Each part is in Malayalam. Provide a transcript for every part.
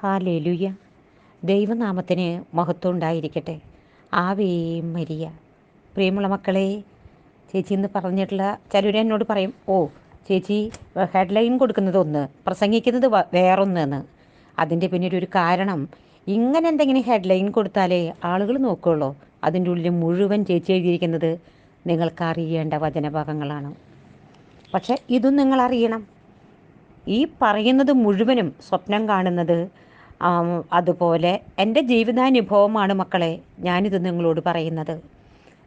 ഹാലേലുയ്യ ദൈവനാമത്തിന് മഹത്വം ഉണ്ടായിരിക്കട്ടെ. ആവേ മരിയ. പ്രിയമുള്ള മക്കളെ ചേച്ചി എന്ന് പറഞ്ഞിട്ടുള്ള ചിലർ എന്നോട് പറയും ഓ ചേച്ചി ഹെഡ്ലൈൻ കൊടുക്കുന്നത് ഒന്ന് പ്രസംഗിക്കുന്നത് വേറൊന്ന് എന്ന് അതിന്റെ പിന്നിൽ ഒരു കാരണം ഇങ്ങനെ എന്തെങ്കിലും ഹെഡ്ലൈൻ കൊടുത്താലേ ആളുകൾ നോക്കുകയുള്ളൂ അതിന്റെ ഉള്ളിൽ മുഴുവൻ ചേച്ചി എഴുതിയിരിക്കുന്നത് നിങ്ങൾക്ക് അറിയേണ്ട വചനഭാഗങ്ങളാണ്. പക്ഷേ ഇതും നിങ്ങൾ അറിയണം ഈ പറയുന്നത് മുഴുവനും സ്വപ്നം കാണുന്നത് അതുപോലെ എന്റെ ജീവിതാനുഭവമാണ് മക്കളെ ഞാനിത് നിങ്ങളോട് പറയുന്നത്.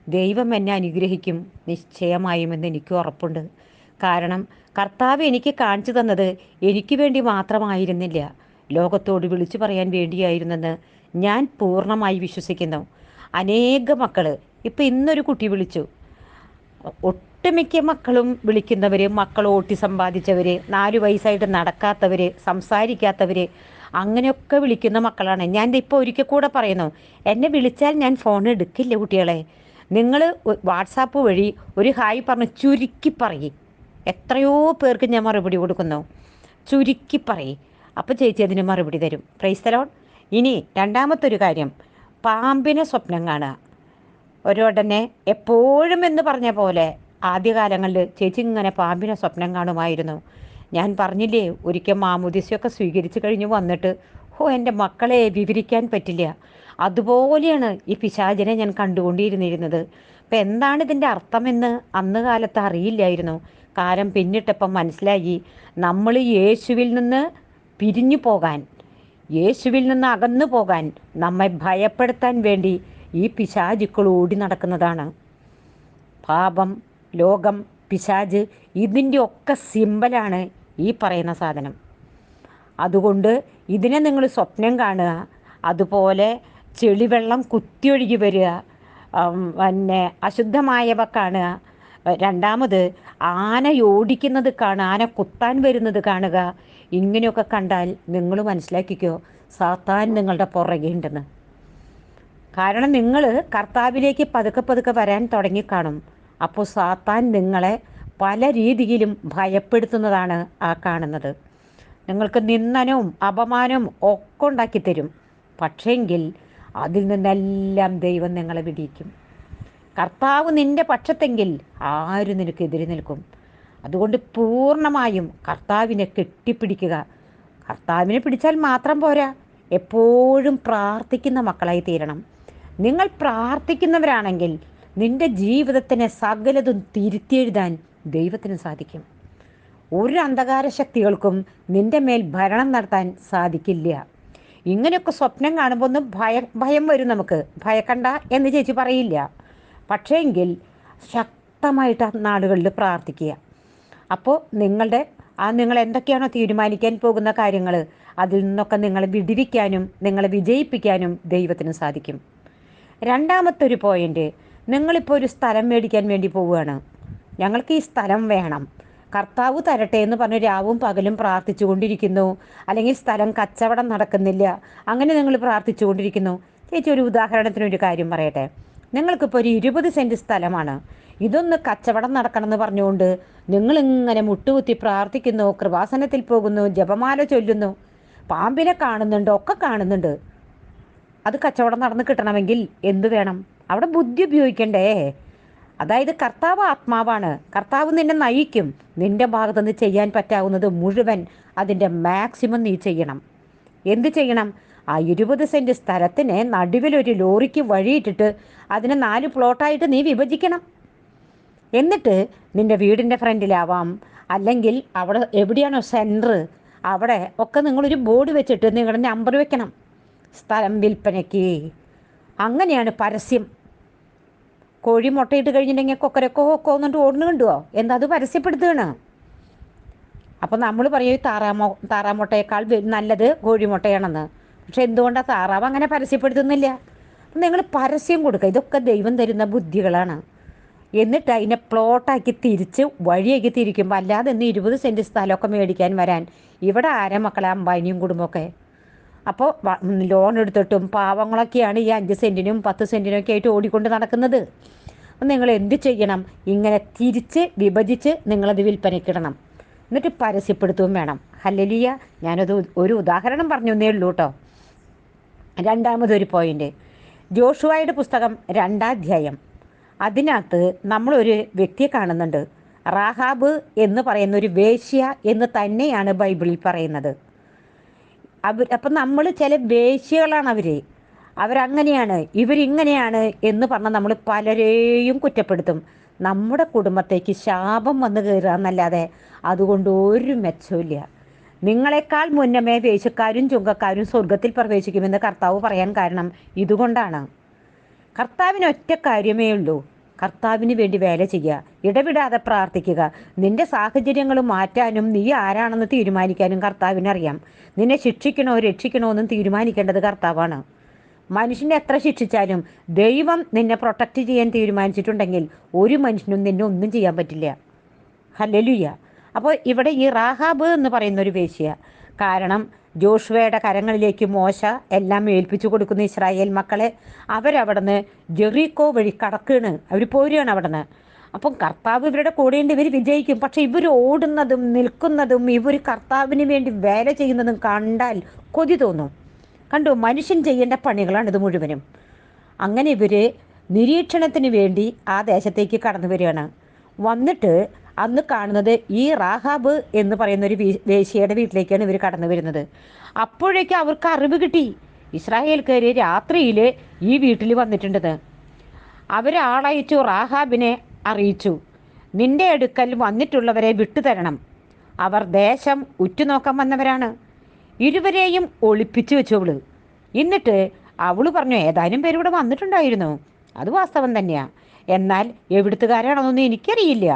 ദൈവം എന്നെ അനുഗ്രഹിക്കും നിശ്ചയമായും എന്ന് എനിക്ക് ഉറപ്പുണ്ട്. കാരണം കർത്താവ് എനിക്ക് കാണിച്ചു തന്നത് എനിക്ക് വേണ്ടി മാത്രമായിരുന്നില്ല. ലോകത്തോട് വിളിച്ചു പറയാൻ വേണ്ടിയായിരുന്നെന്ന് ഞാൻ പൂർണമായി വിശ്വസിക്കുന്നു. അനേക മക്കൾ ഇപ്പം ഇന്നൊരു കുട്ടി വിളിച്ചു. ഒട്ടുമിക്ക മക്കളും വിളിക്കുന്നവർ മക്കൾ ഓട്ടി സമ്പാദിച്ചവർ നാല് വയസ്സായിട്ട് നടക്കാത്തവർ സംസാരിക്കാത്തവർ അങ്ങനെയൊക്കെ വിളിക്കുന്ന മക്കളാണ്. ഞാൻ ഇപ്പോൾ ഒരിക്കൽ കൂടെ പറയുന്നു എന്നെ വിളിച്ചാൽ ഞാൻ ഫോൺ എടുക്കില്ല കുട്ടികളെ. നിങ്ങൾ വാട്സാപ്പ് വഴി ഒരു ഹായ് പറഞ്ഞ് ചുരുക്കി പറയും. എത്രയോ പേർക്ക് ഞാൻ മറുപടി കൊടുക്കുന്നു. ചുരുക്കി പറയും. അപ്പോൾ ചേച്ചി അതിന് മറുപടി തരും. പ്രൈസ് തലോൺ ഇനി രണ്ടാമത്തെ ഒരു കാര്യം. പാമ്പിനെ സ്വപ്നം കാണുക. ഒരുടനെ എപ്പോഴും എന്ന് പറഞ്ഞ പോലെ ആദ്യകാലങ്ങളിൽ ചേച്ചി ഇങ്ങനെ പാമ്പിനെ സ്വപ്നം കാണുമായിരുന്നു. ഞാൻ പറഞ്ഞില്ലേ ഒരിക്കൽ മാമുദിസയൊക്കെ സ്വീകരിച്ചു കഴിഞ്ഞ് വന്നിട്ട് ഓ എന്റെ മക്കളെ വിവരിക്കാൻ പറ്റില്ല. അതുപോലെയാണ് ഈ പിശാചിനെ ഞാൻ കണ്ടുകൊണ്ടിരുന്നിരുന്നത്. അപ്പം എന്താണ് ഇതിന്റെ അർത്ഥമെന്ന് അന്ന് കാലത്ത് അറിയില്ലായിരുന്നു. കാലം പിന്നിട്ടപ്പം മനസ്സിലായി നമ്മൾ യേശുവിൽ നിന്ന് പിരിഞ്ഞു പോകാൻ യേശുവിൽ നിന്ന് അകന്നു പോകാൻ നമ്മെ ഭയപ്പെടുത്താൻ വേണ്ടി ഈ പിശാചുക്കൾ ഓടി നടക്കുന്നതാണ്. പാപം ലോകം പിശാജ് ഇതിന്റെ ഒക്കെ സിമ്പലാണ് ഈ പറയുന്ന സാധനം. അതുകൊണ്ട് ഇതിനെ നിങ്ങൾ സ്വപ്നം കാണുക. അതുപോലെ ചെളിവെള്ളം കുത്തിയൊഴുകി വരിക. പിന്നെ അശുദ്ധമായവ കാണുക. രണ്ടാമത് ആന ഓടിക്കുന്നത് കാണുക ആന കുത്താൻ വരുന്നത് കാണുക. ഇങ്ങനെയൊക്കെ കണ്ടാൽ നിങ്ങൾ മനസ്സിലാക്കിക്കോ സാത്താൻ നിങ്ങളുടെ പുറകെ ഉണ്ടെന്ന്. കാരണം നിങ്ങൾ കർത്താവിലേക്ക് പതുക്കെ പതുക്കെ വരാൻ തുടങ്ങിക്കാണും. അപ്പോൾ സാത്താൻ നിങ്ങളെ പല രീതിയിലും ഭയപ്പെടുത്തുന്നതാണ് ആ കാണുന്നത്. നിങ്ങൾക്ക് നിന്ദനവും അപമാനവും ഒക്കെ ഉണ്ടാക്കി തരും പക്ഷേങ്കിൽ അതിൽ നിന്നെല്ലാം ദൈവം നിങ്ങളെ വിടിയിക്കും. കർത്താവ് നിന്റെ പക്ഷത്തെങ്കിൽ ആരും നിനക്ക് നിനക്കെതിരെ നിൽക്കും? അതുകൊണ്ട് പൂർണമായും കർത്താവിനെ കെട്ടിപ്പിടിക്കുക. കർത്താവിനെ പിടിച്ചാൽ മാത്രം പോരാ. എപ്പോഴും പ്രാർത്ഥിക്കുന്ന മക്കളായി തീരണം. നിങ്ങൾ പ്രാർത്ഥിക്കുന്നവരാണെങ്കിൽ നിന്റെ ജീവിതത്തിനെ സകലതും തിരുത്തിയെഴുതാൻ ദൈവത്തിന് സാധിക്കും. ഒരു അന്ധകാര ശക്തികൾക്കും നിന്റെ മേൽ ഭരണം നടത്താൻ സാധിക്കില്ല. ഇങ്ങനെയൊക്കെ സ്വപ്നം കാണുമ്പോൾ ഒന്ന് ഭയ ഭയം വരും നമുക്ക്. ഭയക്കണ്ട എന്ന് ചേച്ചി പറയില്ല. പക്ഷേങ്കിൽ ശക്തമായിട്ട് നാടുകളിൽ പ്രാർത്ഥിക്കുക. അപ്പോൾ നിങ്ങളുടെ ആ നിങ്ങൾ എന്തൊക്കെയാണോ തീരുമാനിക്കാൻ പോകുന്ന കാര്യങ്ങൾ അതിൽ നിന്നൊക്കെ നിങ്ങളെ വിടിവിക്കാനും നിങ്ങളെ വിജയിപ്പിക്കാനും ദൈവത്തിന് സാധിക്കും. രണ്ടാമത്തെ ഒരു പോയിന്റ് നിങ്ങളിപ്പോൾ ഒരു സ്ഥലം മേടിക്കാൻ വേണ്ടി പോവുകയാണ്. ഞങ്ങൾക്ക് ഈ സ്ഥലം വേണം. കർത്താവ് തരട്ടെ എന്ന് പറഞ്ഞ് രാവും പകലും പ്രാർത്ഥിച്ചു കൊണ്ടിരിക്കുന്നു അല്ലെങ്കിൽ സ്ഥലം കച്ചവടം നടക്കുന്നില്ല. അങ്ങനെ നിങ്ങൾ പ്രാർത്ഥിച്ചു കൊണ്ടിരിക്കുന്നു ചേച്ചി ഒരു ഉദാഹരണത്തിന് ഒരു കാര്യം പറയട്ടെ. നിങ്ങൾക്കിപ്പോൾ ഒരു ഇരുപത് സെന്റ് സ്ഥലമാണ്. ഇതൊന്ന് കച്ചവടം നടക്കണമെന്ന് പറഞ്ഞുകൊണ്ട് നിങ്ങളിങ്ങനെ മുട്ടുകുത്തി പ്രാർത്ഥിക്കുന്നു കൃപാസനത്തിൽ പോകുന്നു ജപമാല ചൊല്ലുന്നു പാമ്പിനെ കാണുന്നുണ്ട് ഒക്കെ കാണുന്നുണ്ട്. അത് കച്ചവടം നടന്ന് കിട്ടണമെങ്കിൽ എന്ത് വേണം? അവിടെ ബുദ്ധി ഉപയോഗിക്കണ്ടേ? അതായത് കർത്താവ് ആത്മാവാണ്. കർത്താവ് നിന്നെ നയിക്കും. നിന്റെ ഭാഗത്തുനിന്ന് ചെയ്യാൻ പറ്റാവുന്നത് മുഴുവൻ അതിന്റെ മാക്സിമം നീ ചെയ്യണം. എന്ത് ചെയ്യണം? ആ ഇരുപത് സെന്റ് സ്ഥലത്തിന് നടുവിലൊരു ലോറിക്ക് വഴിയിട്ടിട്ട് അതിനെ നാല് പ്ലോട്ടായിട്ട് നീ വിഭജിക്കണം. എന്നിട്ട് നിന്റെ വീടിന്റെ ഫ്രണ്ടിലാവാം. അല്ലെങ്കിൽ അവിടെ എവിടെയാണോ സെന്റർ അവിടെ ഒക്കെ നിങ്ങളൊരു ബോർഡ് വെച്ചിട്ട് നിങ്ങളുടെ നമ്പർ വെക്കണം. സ്ഥലം വിൽപ്പനയ്ക്ക്. അങ്ങനെയാണ് പരസ്യം. കോഴി മുട്ടയിട്ട് കഴിഞ്ഞിട്ടുണ്ടെങ്കിൽ കൊക്കരക്കോ കൊക്കോ എന്നിട്ട് ഓടുന്നു കണ്ടുവോ? എന്താ അത് പരസ്യപ്പെടുത്തുകയാണ്? അപ്പോൾ നമ്മൾ പറയും താറാമോ താറാമുട്ടയേക്കാൾ നല്ലത് കോഴിമുട്ടയാണെന്ന് പക്ഷെ എന്തുകൊണ്ടാണ് താറാവ് അങ്ങനെ പരസ്യപ്പെടുത്തുന്നില്ല? നിങ്ങൾ പരസ്യം കൊടുക്കുക. ഇതൊക്കെ ദൈവം തരുന്ന ബുദ്ധികളാണ്. എന്നിട്ട് അതിനെ പ്ലോട്ടാക്കി തിരിച്ച് വഴിയാക്കി തിരിക്കുമ്പോൾ അല്ലാതെ ഇന്ന് ഇരുപത് സെന്റ് സ്ഥലമൊക്കെ മേടിക്കാൻ വരാൻ ഇവിടെ ആരെ മക്കളെ അമ്പാനിയും കുടുംബമൊക്കെ? അപ്പോൾ ലോൺ എടുത്തിട്ടും പാവങ്ങളൊക്കെയാണ് ഈ അഞ്ച് സെന്റിനും പത്ത് സെന്റിനും ഒക്കെ ആയിട്ട് ഓടിക്കൊണ്ട് നടക്കുന്നത്. നിങ്ങൾ എന്ത് ചെയ്യണം? ഇങ്ങനെ തിരിച്ച് വിഭജിച്ച് നിങ്ങളത് വിൽപ്പനയ്ക്കിടണം. എന്നിട്ട് പരസ്യപ്പെടുത്തുകയും വേണം. ഹല്ലലിയ. ഞാനത് ഒരു ഉദാഹരണം പറഞ്ഞു തന്നേ ഉള്ളൂ കേട്ടോ രണ്ടാമതൊരു പോയിന്റ് ജോഷുവായുടെ പുസ്തകം രണ്ടാധ്യായം അതിനകത്ത് നമ്മളൊരു വ്യക്തിയെ കാണുന്നുണ്ട്. റാഹാബ് എന്ന് പറയുന്ന ഒരു വേശ്യ എന്ന് തന്നെയാണ് ബൈബിളിൽ പറയുന്നത്. അവർ അപ്പം നമ്മൾ ചില വേശ്യകളാണ് അവർ അവരങ്ങനെയാണ് ഇവരിങ്ങനെയാണ് എന്ന് പറഞ്ഞാൽ നമ്മൾ പലരെയും കുറ്റപ്പെടുത്തും. നമ്മുടെ കുടുംബത്തേക്ക് ശാപം വന്ന് കയറുക എന്നല്ലാതെ അതുകൊണ്ട് ഒരു മെച്ചമില്ല നിങ്ങളെക്കാൾ മുന്നമേ വേശക്കാരും ചുങ്കക്കാരും സ്വർഗത്തിൽ പ്രവേശിക്കുമെന്ന് കർത്താവ് പറയാൻ കാരണം ഇതുകൊണ്ടാണ്. കർത്താവിന് ഒറ്റ കാര്യമേ ഉള്ളൂ. കർത്താവിന് വേണ്ടി വേല ചെയ്യുക ഇടവിടാതെ പ്രാർത്ഥിക്കുക. നിന്റെ സാഹചര്യങ്ങൾ മാറ്റാനും നീ ആരാണെന്ന് തീരുമാനിക്കാനും കർത്താവിനറിയാം. നിന്നെ ശിക്ഷിക്കണോ രക്ഷിക്കണോ എന്നും തീരുമാനിക്കേണ്ടത് കർത്താവാണ്. മനുഷ്യനെ എത്ര ശിക്ഷിച്ചാലും ദൈവം നിന്നെ പ്രൊട്ടക്റ്റ് ചെയ്യാൻ തീരുമാനിച്ചിട്ടുണ്ടെങ്കിൽ ഒരു മനുഷ്യനും നിന്നെ ഒന്നും ചെയ്യാൻ പറ്റില്ല. ഹല്ലലുയ്യ അപ്പോൾ ഇവിടെ ഈ റാഹാബ് എന്ന് പറയുന്ന ഒരു വേശ്യ. കാരണം ജോഷുവയുടെ കരങ്ങളിലേക്ക് മോശ എല്ലാം ഏൽപ്പിച്ചു കൊടുക്കുന്ന ഇസ്രായേൽ മക്കളെ. അവരവിടുന്ന് ജെറീക്കോ വഴി കടക്കുകയാണ്. അവർ പോരുകയാണ് അവിടുന്ന്. അപ്പം കർത്താവ് ഇവരുടെ കൂടെയുണ്ട് ഇവർ വിജയിക്കും. പക്ഷെ ഇവർ ഓടുന്നതും നിൽക്കുന്നതും ഇവർ കർത്താവിന് വേണ്ടി വേല ചെയ്യുന്നതും കണ്ടാൽ കൊതി തോന്നും. കണ്ടു? മനുഷ്യൻ ചെയ്യേണ്ട പണികളാണ് ഇത് മുഴുവനും. അങ്ങനെ ഇവർ നിരീക്ഷണത്തിന് വേണ്ടി ആ ദേശത്തേക്ക് കടന്നു വരികയാണ്. വന്നിട്ട് അന്ന് കാണുന്നത് ഈ റാഹാബ് എന്ന് പറയുന്ന ഒരു വേശിയുടെ വീട്ടിലേക്കാണ് ഇവർ കടന്നു വരുന്നത്. അപ്പോഴേക്കും അവർക്ക് അറിവ് കിട്ടി. ഇസ്രായേൽക്കാർ രാത്രിയിൽ ഈ വീട്ടിൽ വന്നിട്ടുണ്ടെന്ന് അവരാളയച്ചു റാഹാബിനെ അറിയിച്ചു. നിന്റെ അടുക്കൽ വന്നിട്ടുള്ളവരെ വിട്ടുതരണം. അവർ ദേശം ഉറ്റുനോക്കാൻ വന്നവരാണ്. ഇരുവരെയും ഒളിപ്പിച്ചു വെച്ചു അവൾ എന്നിട്ട് അവൾ പറഞ്ഞു ഏതാനും പേര് ഇവിടെ വന്നിട്ടുണ്ടായിരുന്നു. അത് വാസ്തവം തന്നെയാ. എന്നാൽ എവിടുത്തുകാരാണെന്നൊന്നും എനിക്കറിയില്ല.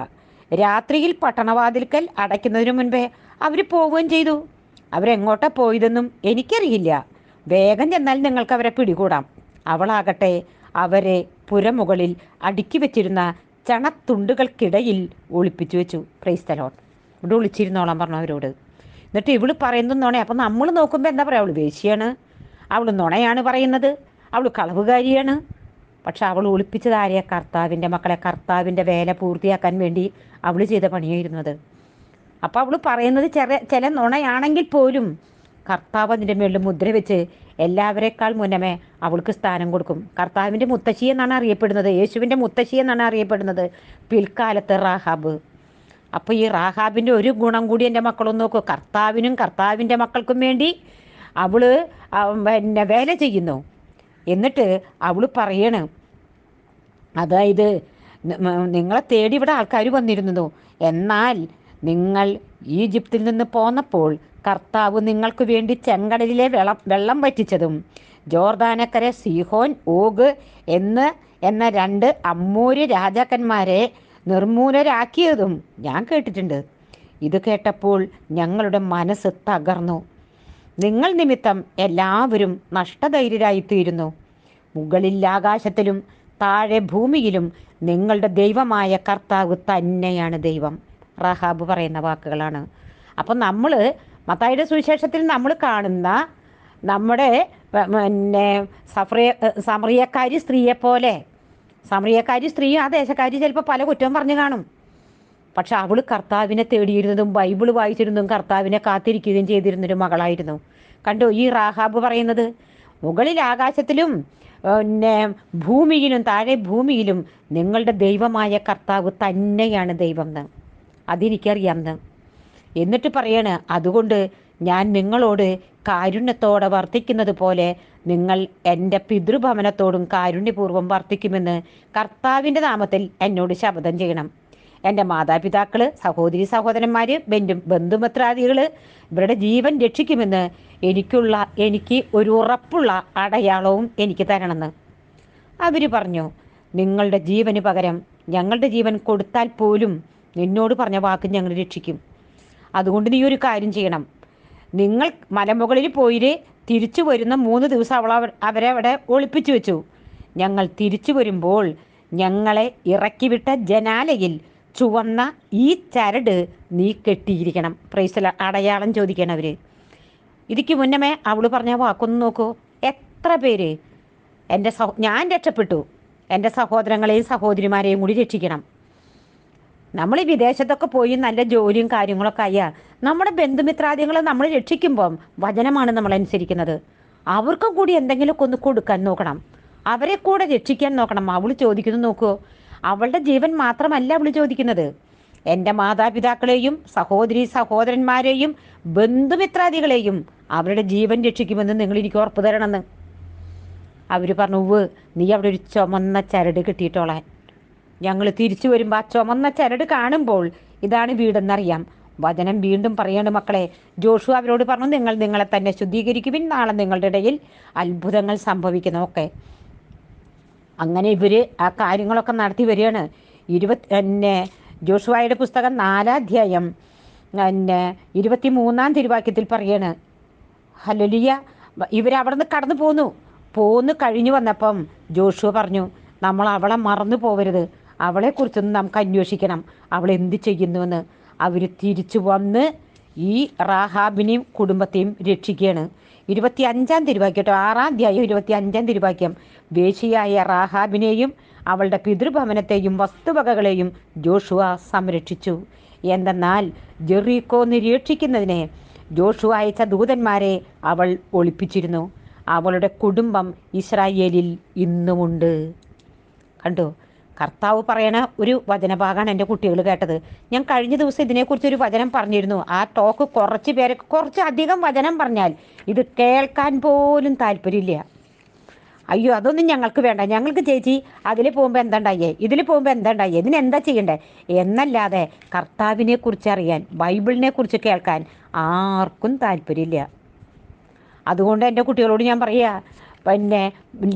രാത്രിയിൽ പട്ടണവാതിൽക്കൽ അടയ്ക്കുന്നതിനു മുൻപേ അവർ പോവുകയും ചെയ്തു. അവരെങ്ങോട്ടാ പോയതെന്നും എനിക്കറിയില്ല. വേഗം ചെന്നാൽ നിങ്ങൾക്ക് അവരെ പിടികൂടാം. അവളാകട്ടെ അവരെ പുരമുകളിൽ അടുക്കി വെച്ചിരുന്ന ചണത്തുണ്ടുകൾക്കിടയിൽ ഒളിപ്പിച്ചു വെച്ചു. പ്രൈസ്തലോൺ ഇവിടെ ഒളിച്ചിരുന്നോളാൻ പറഞ്ഞു അവരോട്. എന്നിട്ട് ഇവൾ പറയുന്നത് അപ്പം നമ്മൾ നോക്കുമ്പോൾ എന്താ പറയുക അവൾ വേശിയാണ് അവൾ നുണയാണ് പറയുന്നത്. അവൾ കളവുകാരിയാണ്. പക്ഷെ അവൾ ഒളിപ്പിച്ചത് ആരെയാ? കർത്താവിന്റെ മക്കളെ. കർത്താവിന്റെ വേല പൂർത്തിയാക്കാൻ വേണ്ടി അവൾ ചെയ്ത പണിയായിരുന്നത്. അപ്പോൾ അവൾ പറയുന്നത് ചെറിയ ചില നുണയാണെങ്കിൽ പോലും കർത്താവ് അതിന്റെ മേളിൽ മുദ്ര വെച്ച് എല്ലാവരെക്കാൾ മുന്നമേ അവൾക്ക് സ്ഥാനം കൊടുക്കും. കർത്താവിന്റെ മുത്തശ്ശി എന്നാണ് അറിയപ്പെടുന്നത്. യേശുവിന്റെ മുത്തശ്ശി എന്നാണ് അറിയപ്പെടുന്നത്. പിൽക്കാലത്ത് റാഹാബ്. അപ്പോൾ ഈ റാഹാബിന്റെ ഒരു ഗുണം കൂടി എന്റെ മക്കളൊന്ന് നോക്കൂ. കർത്താവിനും കർത്താവിന്റെ മക്കൾക്കും വേണ്ടി അവൾ പിന്നെ വേല ചെയ്യുന്നു. എന്നിട്ട് അവൾ പറയണ് അതായത് നിങ്ങളെ തേടി ഇവിടെ ആൾക്കാർ വന്നിരുന്നു എന്നാൽ നിങ്ങൾ ഈജിപ്തിൽ നിന്ന് പോന്നപ്പോൾ കർത്താവ് നിങ്ങൾക്ക് വേണ്ടി ചെങ്കടലിലെ വെള്ളം വെള്ളം വറ്റിച്ചതും ജോർദാനക്കരെ സിഹോൻ ഓഗ് എന്ന് എന്ന രണ്ട് അമ്മൂര് രാജാക്കന്മാരെ നിർമൂലരാക്കിയതും ഞാൻ കേട്ടിട്ടുണ്ട്. ഇത് കേട്ടപ്പോൾ ഞങ്ങളുടെ മനസ്സ് തകർന്നു. നിങ്ങൾ നിമിത്തം എല്ലാവരും നഷ്ടധൈര്യരായിത്തീരുന്നു. മുകളിൽ ആകാശത്തിലും താഴെ ഭൂമിയിലും നിങ്ങളുടെ ദൈവമായ കർത്താവ് തന്നെയാണ് ദൈവം. റഹാബ് പറയുന്ന വാക്കുകളാണ്. അപ്പം നമ്മൾ മത്തായിയുടെ സുവിശേഷത്തിൽ നമ്മൾ കാണുന്ന നമ്മുടെ പിന്നെ സഫറിയ സമറിയക്കാരി സ്ത്രീയെ പോലെ സമറിയക്കാരി സ്ത്രീയും ആ ദേശക്കാരി ചിലപ്പോൾ പല കുറ്റവും പറഞ്ഞു കാണും. പക്ഷെ അവൾ കർത്താവിനെ തേടിയിരുന്നതും ബൈബിൾ വായിച്ചിരുന്നതും കർത്താവിനെ കാത്തിരിക്കുകയും ചെയ്തിരുന്നൊരു മകളായിരുന്നു. കണ്ടോ ഈ റാഹാബ് പറയുന്നത്? മുകളിൽ ആകാശത്തിലും പിന്നെ ഭൂമിയിലും താഴെ ഭൂമിയിലും നിങ്ങളുടെ ദൈവമായ കർത്താവ് തന്നെയാണ് ദൈവം എന്ന്. എന്നിട്ട് പറയാണ് അതുകൊണ്ട് ഞാൻ നിങ്ങളോട് കാരുണ്യത്തോടെ വർത്തിക്കുന്നത് പോലെ നിങ്ങൾ എന്റെ പിതൃഭവനത്തോടും കാരുണ്യപൂർവം വർത്തിക്കുമെന്ന് കർത്താവിന്റെ നാമത്തിൽ എന്നോട് ശപഥം ചെയ്യണം. എന്റെ മാതാപിതാക്കൾ സഹോദരി സഹോദരന്മാർ ബന്ധു ബന്ധുമിത്രാദികൾ ഇവരുടെ ജീവൻ രക്ഷിക്കുമെന്ന് എനിക്കുള്ള എനിക്ക് ഒരു ഉറപ്പുള്ള അടയാളവും എനിക്ക് തരണമെന്ന്. അവർ പറഞ്ഞു നിങ്ങളുടെ ജീവന് പകരം ഞങ്ങളുടെ ജീവൻ കൊടുത്താൽ പോലും നിന്നോട് പറഞ്ഞ വാക്ക് ഞങ്ങൾ രക്ഷിക്കും. അതുകൊണ്ട് നീ ഒരു കാര്യം ചെയ്യണം. നിങ്ങൾ മലമുകളിൽ പോയിട്ട് തിരിച്ചു വരുന്ന മൂന്ന് ദിവസം അവൾ അവ- അവരെ അവിടെ ഒളിപ്പിച്ചു വെച്ചു. ഞങ്ങൾ തിരിച്ചു വരുമ്പോൾ ഞങ്ങളെ ഇറക്കിവിട്ട ജനാലയിൽ ചുവന്ന ഈ ചരട് നീ കെട്ടിയിരിക്കണം. പ്രൈസല അടയാളം ചോദിക്കണം അവർ ഇതിക്ക് മുന്നമേ അവൾ പറഞ്ഞ വാക്കൊന്ന് നോക്കൂ. എത്ര പേര് എന്റെ സഹോ ഞാൻ രക്ഷപ്പെട്ടു. എന്റെ സഹോദരങ്ങളെയും സഹോദരിമാരെയും കൂടി രക്ഷിക്കണം. നമ്മൾ വിദേശത്തൊക്കെ പോയി നല്ല ജോലിയും കാര്യങ്ങളൊക്കെ ആയാൽ നമ്മുടെ ബന്ധുമിത്രാദികളെ നമ്മൾ രക്ഷിക്കുമ്പം വചനമാണ് നമ്മൾ അനുസരിക്കുന്നത് അവർക്കും കൂടി എന്തെങ്കിലുമൊക്കെ ഒന്ന് കൊടുക്കാൻ നോക്കണം. അവരെ കൂടെ രക്ഷിക്കാൻ നോക്കണം. അവൾ ചോദിക്കുന്നു നോക്കൂ. അവളുടെ ജീവൻ മാത്രമല്ല അവൾ ചോദിക്കുന്നത്. എന്റെ മാതാപിതാക്കളെയും സഹോദരി സഹോദരന്മാരെയും ബന്ധുമിത്രാദികളെയും അവരുടെ ജീവൻ രക്ഷിക്കുമെന്ന് നിങ്ങൾ എനിക്ക് ഉറപ്പ് തരണമെന്ന്. അവർ പറഞ്ഞു ഉവ് നീ അവിടെ ഒരു ചുമന്ന ചരട് കിട്ടിയിട്ടോളാൻ. ഞങ്ങൾ തിരിച്ചു വരുമ്പോൾ ആ ചുമന്ന ചരട് കാണുമ്പോൾ ഇതാണ് വീടെന്നറിയാം. വചനം വീണ്ടും പറയാണ് മക്കളെ ജോഷു അവരോട് പറഞ്ഞു നിങ്ങൾ നിങ്ങളെ തന്നെ ശുദ്ധീകരിക്കുവിൻ നാളെ നിങ്ങളുടെ ഇടയിൽ അത്ഭുതങ്ങൾ സംഭവിക്കുന്നതൊക്കെ. അങ്ങനെ ഇവർ ആ കാര്യങ്ങളൊക്കെ നടത്തി വരികയാണ്. ഇരുപത്തി പിന്നെ ജോഷുവായുടെ പുസ്തകം നാലാധ്യായം പിന്നെ ഇരുപത്തി മൂന്നാം തിരുവാക്യത്തിൽ പറയാണ് ഹലലിയ ഇവരവിടുന്ന് കടന്നു പോന്നു. പോന്ന് കഴിഞ്ഞു വന്നപ്പം ജോഷുവ പറഞ്ഞു നമ്മൾ അവളെ മറന്നു പോവരുത്. അവളെക്കുറിച്ചൊന്നും നമുക്ക് അന്വേഷിക്കണം. അവൾ എന്ത് ചെയ്യുന്നുവെന്ന്. അവർ തിരിച്ചു വന്ന് ഈ റാഹാബിനെയും കുടുംബത്തെയും രക്ഷിക്കുകയാണ്. ഇരുപത്തി അഞ്ചാം തിരുവാക്യം കേട്ടോ. ആറാം അധ്യായം ഇരുപത്തി അഞ്ചാം തിരുവാക്യം. വേശിയായ റാഹാബിനെയും അവളുടെ പിതൃഭവനത്തെയും വസ്തുവകകളെയും ജോഷുവ സംരക്ഷിച്ചു. എന്തെന്നാൽ ജെറീക്കോ നിരീക്ഷിക്കുന്നതിനെ ജോഷു അയച്ച ദൂതന്മാരെ അവൾ ഒളിപ്പിച്ചിരുന്നു. അവളുടെ കുടുംബം ഇസ്രായേലിൽ ഇന്നുമുണ്ട്. കണ്ടോ? കർത്താവ് പറയണ ഒരു വചനഭാഗമാണ് എന്റെ കുട്ടികൾ കേട്ടത്. ഞാൻ കഴിഞ്ഞ ദിവസം ഇതിനെക്കുറിച്ച് ഒരു വചനം പറഞ്ഞിരുന്നു. ആ ടോക്ക് കുറച്ച് പേരെ കുറച്ച് അധികം വചനം പറഞ്ഞാൽ ഇത് കേൾക്കാൻ പോലും താല്പര്യമില്ല. അയ്യോ അതൊന്നും ഞങ്ങൾക്ക് വേണ്ട. ഞങ്ങൾക്ക് ചേച്ചി അതിൽ പോകുമ്പോൾ എന്തുണ്ടായേ? ഇതിൽ പോകുമ്പോൾ എന്തുണ്ടായേ? ഇതിനെന്താ ചെയ്യണ്ടേ? എന്നല്ലാതെ കർത്താവിനെ കുറിച്ച് അറിയാൻ ബൈബിളിനെ കുറിച്ച് കേൾക്കാൻ ആർക്കും താല്പര്യമില്ല. അതുകൊണ്ട് എന്റെ കുട്ടികളോട് ഞാൻ പറയുക പിന്നെ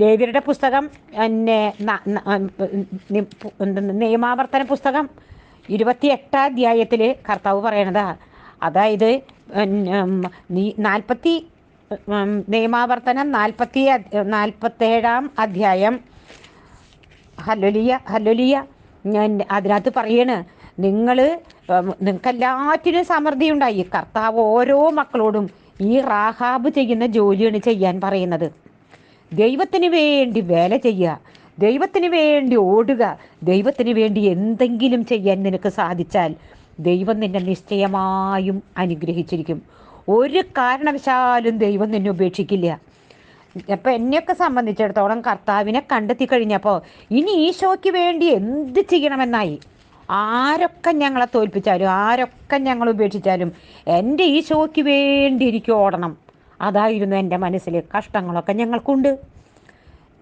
ലേവിയുടെ പുസ്തകം പിന്നെ നിയമാവർത്തന പുസ്തകം ഇരുപത്തി എട്ടാം അധ്യായത്തിൽ കർത്താവ് പറയണതാ. അതായത് നാൽപ്പത്തി നിയമാവർത്തനം നാൽപ്പത്തി നാൽപ്പത്തേഴാം അധ്യായം. ഹല്ലൊലിയ ഹല്ലൊലിയ. ഞാൻ അതിനകത്ത് പറയണ് നിങ്ങൾ നിങ്ങൾക്ക് എല്ലാറ്റിനും സമൃദ്ധി ഉണ്ടായി കർത്താവ് ഓരോ മക്കളോടും ഈ റാഹാബ് ചെയ്യുന്ന ജോലിയാണ് ചെയ്യാൻ പറയുന്നത്. ദൈവത്തിന് വേണ്ടി വേല ചെയ്യുക. ദൈവത്തിന് വേണ്ടി ഓടുക. ദൈവത്തിന് വേണ്ടി എന്തെങ്കിലും ചെയ്യാൻ നിനക്ക് സാധിച്ചാൽ ദൈവം നിന്നെ നിശ്ചയമായും അനുഗ്രഹിച്ചിരിക്കും. ഒരു കാരണവശാലും ദൈവം നിന്നെ ഉപേക്ഷിക്കില്ല. അപ്പം എന്നെയൊക്കെ സംബന്ധിച്ചിടത്തോളം കർത്താവിനെ കണ്ടെത്തി കഴിഞ്ഞപ്പോൾ ഇനി ഈശോയ്ക്ക് വേണ്ടി എന്ത് ചെയ്യണമെന്നായി? ആരൊക്കെ ഞങ്ങളെ തോൽപ്പിച്ചാലും ആരൊക്കെ ഞങ്ങൾ ഉപേക്ഷിച്ചാലും എന്റെ ഈശോയ്ക്ക് വേണ്ടി എനിക്ക് ഓടണം. അതായിരുന്നു എന്റെ മനസ്സിൽ കഷ്ടങ്ങളൊക്കെ ഞങ്ങൾക്കുണ്ട്.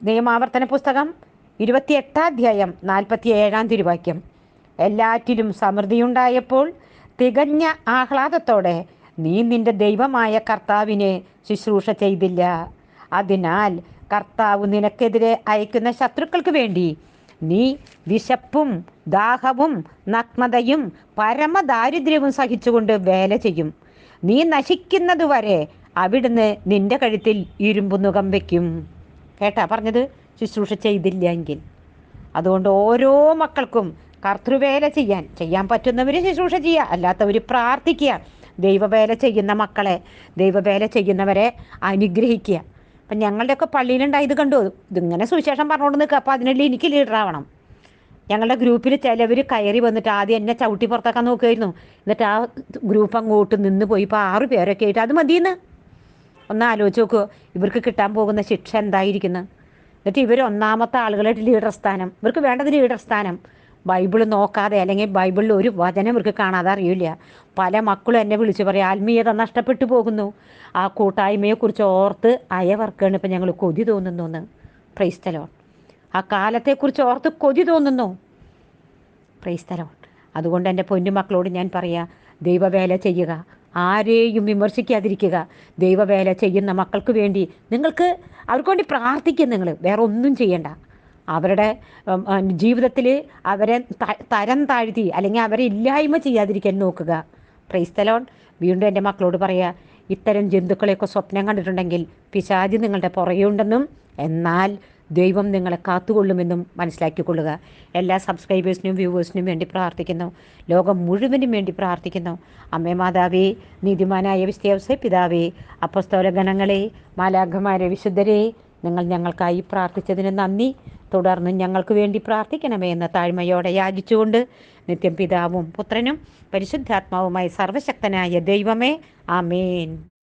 നിയമാവർത്തന പുസ്തകം ഇരുപത്തിയെട്ടാധ്യായം നാൽപ്പത്തി ഏഴാം തിരുവാക്യം. എല്ലാറ്റിലും സമൃദ്ധിയുണ്ടായപ്പോൾ തികഞ്ഞ ആഹ്ലാദത്തോടെ നീ നിന്റെ ദൈവമായ കർത്താവിനെ ശുശ്രൂഷ ചെയ്തില്ല. അതിനാൽ കർത്താവ് നിനക്കെതിരെ അയക്കുന്ന ശത്രുക്കൾക്ക് വേണ്ടി നീ വിശപ്പും ദാഹവും നഗ്നതയും പരമദാരിദ്ര്യവും സഹിച്ചുകൊണ്ട് വേല ചെയ്യും. നീ നശിക്കുന്നതുവരെ അവിടുന്ന് നിന്റെ കഴുത്തിൽ ഇരുമ്പു നുകം വയ്ക്കും. കേട്ടാ പറഞ്ഞത്? ശുശ്രൂഷ ചെയ്തില്ല എങ്കിൽ അതുകൊണ്ട് ഓരോ മക്കൾക്കും കർത്തൃവേല ചെയ്യാൻ ചെയ്യാൻ പറ്റുന്നവർ ശുശ്രൂഷ ചെയ്യുക അല്ലാത്തവർ പ്രാർത്ഥിക്കുക. ദൈവവേല ചെയ്യുന്ന മക്കളെ ദൈവവേല ചെയ്യുന്നവരെ അനുഗ്രഹിക്കുക. അപ്പം ഞങ്ങളുടെയൊക്കെ പള്ളിയിലുണ്ടായത് കണ്ടു. ഇതിങ്ങനെ സുവിശേഷം പറഞ്ഞുകൊണ്ട് നിൽക്കുക. അപ്പോൾ അതിനുള്ള എനിക്ക് ലീഡറാവണം ഞങ്ങളുടെ ഗ്രൂപ്പിൽ ചിലവർ കയറി വന്നിട്ട് ആദ്യം എന്നെ ചവിട്ടി പുറത്താക്കാൻ നോക്കുമായിരുന്നു എന്നിട്ട് ആ ഗ്രൂപ്പ് അങ്ങോട്ട് നിന്ന് പോയി. ഇപ്പോൾ ആറ് പേരൊക്കെ ആയിട്ട് അത് മതിയെന്ന്? ഒന്ന് ആലോചിച്ച് നോക്കൂ. ഇവർക്ക് കിട്ടാൻ പോകുന്ന ശിക്ഷ എന്തായിരിക്കുന്നു? എന്നിട്ട് ഇവർ ഒന്നാമത്തെ ആളുകളായിട്ട് ലീഡർ സ്ഥാനം. ഇവർക്ക് വേണ്ടത് ലീഡർ സ്ഥാനം. ബൈബിൾ നോക്കാതെ അല്ലെങ്കിൽ ബൈബിളിൽ ഒരു വചനം ഇവർക്ക് കാണാതെ അറിയില്ല. പല മക്കളും എന്നെ വിളിച്ച് പറയും ആത്മീയത നഷ്ടപ്പെട്ടു പോകുന്നു. ആ കൂട്ടായ്മയെക്കുറിച്ച് ഓർത്ത് അയവർക്കാണ് ഇപ്പം ഞങ്ങൾ കൊതി തോന്നുന്നു എന്ന്. പ്രൈസ്തലോ ആ കാലത്തെക്കുറിച്ച് ഓർത്ത് കൊതി തോന്നുന്നു. പ്രൈസ്തലോ അതുകൊണ്ട് എന്റെ പൊന്നു മക്കളോട് ഞാൻ പറയാ ദൈവവേല ചെയ്യുക. ആരെയും വിമർശിക്കാതിരിക്കുക. ദൈവവേല ചെയ്യുന്ന മക്കൾക്ക് വേണ്ടി നിങ്ങൾക്ക് അവർക്ക് വേണ്ടി പ്രാർത്ഥിക്കുക നിങ്ങൾ. വേറെ ഒന്നും ചെയ്യണ്ട. അവരുടെ ജീവിതത്തിൽ അവരെ തരം താഴ്ത്തി അല്ലെങ്കിൽ അവരെ ഇല്ലായ്മ ചെയ്യാതിരിക്കാൻ നോക്കുക. പ്രൈസ്തലോൺ വീണ്ടും എന്റെ മക്കളോട് പറയുക ഇത്തരം ജന്തുക്കളെയൊക്കെ സ്വപ്നം കണ്ടിട്ടുണ്ടെങ്കിൽ പിശാജ് നിങ്ങളുടെ പുറകെയുണ്ടെന്നും എന്നാൽ ദൈവം നിങ്ങളെ കാത്തുകൊള്ളുമെന്നും മനസ്സിലാക്കിക്കൊള്ളുക. എല്ലാ സബ്സ്ക്രൈബേഴ്സിനും വ്യൂവേഴ്സിനും വേണ്ടി പ്രാർത്ഥിക്കുന്നു. ലോകം മുഴുവനും വേണ്ടി പ്രാർത്ഥിക്കുന്നു. അമ്മേ മാതാവേ നീതിമാനായ വിശ്വസ പിതാവേ അപ്പസ്തോല ഗണങ്ങളെ മാലാഖമാരെ വിശുദ്ധരെ നിങ്ങൾ ഞങ്ങൾക്കായി പ്രാർത്ഥിച്ചതിന് നന്ദി. തുടർന്ന് ഞങ്ങൾക്ക് വേണ്ടി പ്രാർത്ഥിക്കണമേ എന്ന താഴ്മയോടെ യാചിച്ചുകൊണ്ട് നിത്യം പിതാവും പുത്രനും പരിശുദ്ധാത്മാവുമായി സർവശക്തനായ ദൈവമേ ആമേൻ.